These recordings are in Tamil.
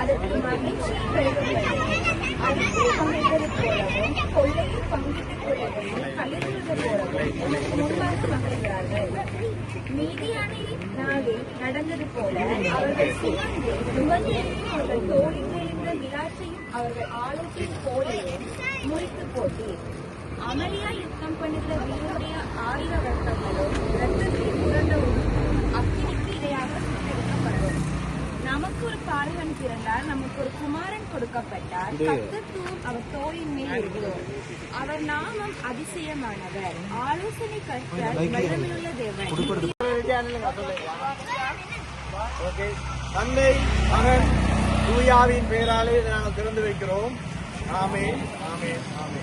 அதற்கு மகிழ்ச்சி. அடுத்து பகைத்தது போலவும் கொள்ளையில் பங்கிட்டுக் கொள்ளவும் கல்லெறிவது போலவும் முன்பாக மகிழ்கிறார்கள் மீதியானின் நாளில் நடந்தது போல அவர்கள் சுமந்து நுகர்ந்தெறியும் அவர்கள் தோளில் விழுந்த விளாட்டையும் அவர்கள் ஆலோசனை போலையும் முறித்து போட்டி அமளியா யுத்தம் பண்ணுகிற பாலகன் பிறந்தார் நமக்கு ஒரு குமாரன் கொடுக்கப்பட்டார். கத்தத்துவம் அவர் தோளின் மேல் இருக்கிறோம். அவர் நாமம் அதிசயமானவர். ஆலோசனை கற்ற வல்லமையுள்ள தேவன். ஓகே. தந்தை மகன் தூயாவின் பெயராலே இதை நாங்கள் திறந்து வைக்கிறோம். ஆமே ஆமே ஆமே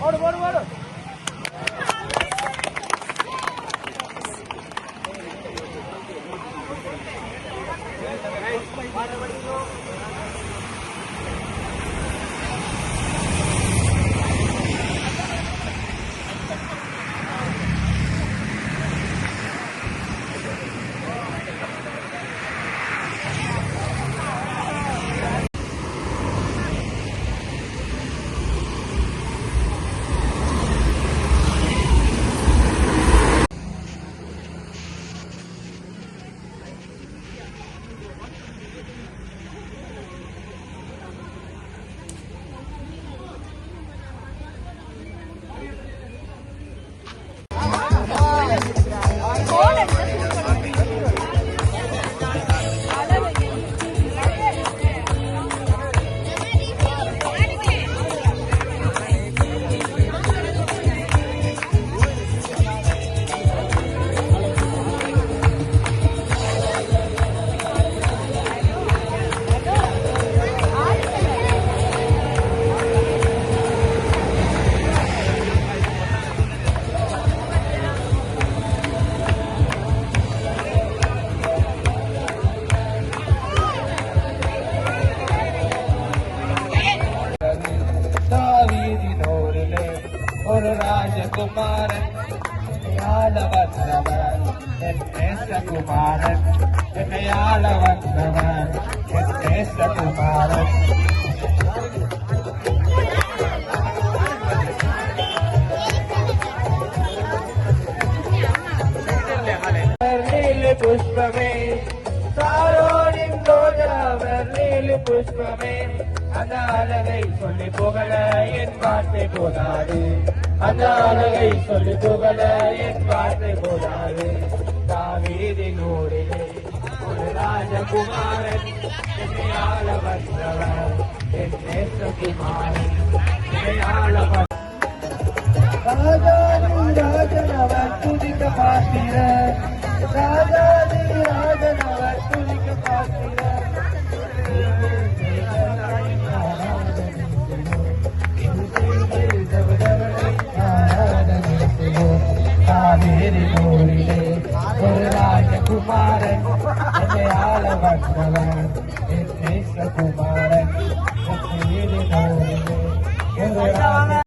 ராஜகுமாரன் யாழ வந்தவன் என் நேசகுமாரன் என்னை ஆள வந்தவன் என் நேசகுமாரன் புஷ்பமே சாரோனின் ரோஜாவர் நீலு புஷ்பமே அந்த அழகை சொல்லி புகழ என் வார்த்தை போதாது. அந்த அழகை சொல்லி புகழ என் வார்த்தை போதாது காவிரி நூறிலே ஒரு ராஜகுமாரன் என்னை ஆள வந்தவர் என் நேசகுமாரன் என்னை ஆள துதிக்க ராஜகுமாரன் என்னை ஆள வந்தவன் என் நேசகுமாரன் காவேரி நூறிலே ஒரு ராஜ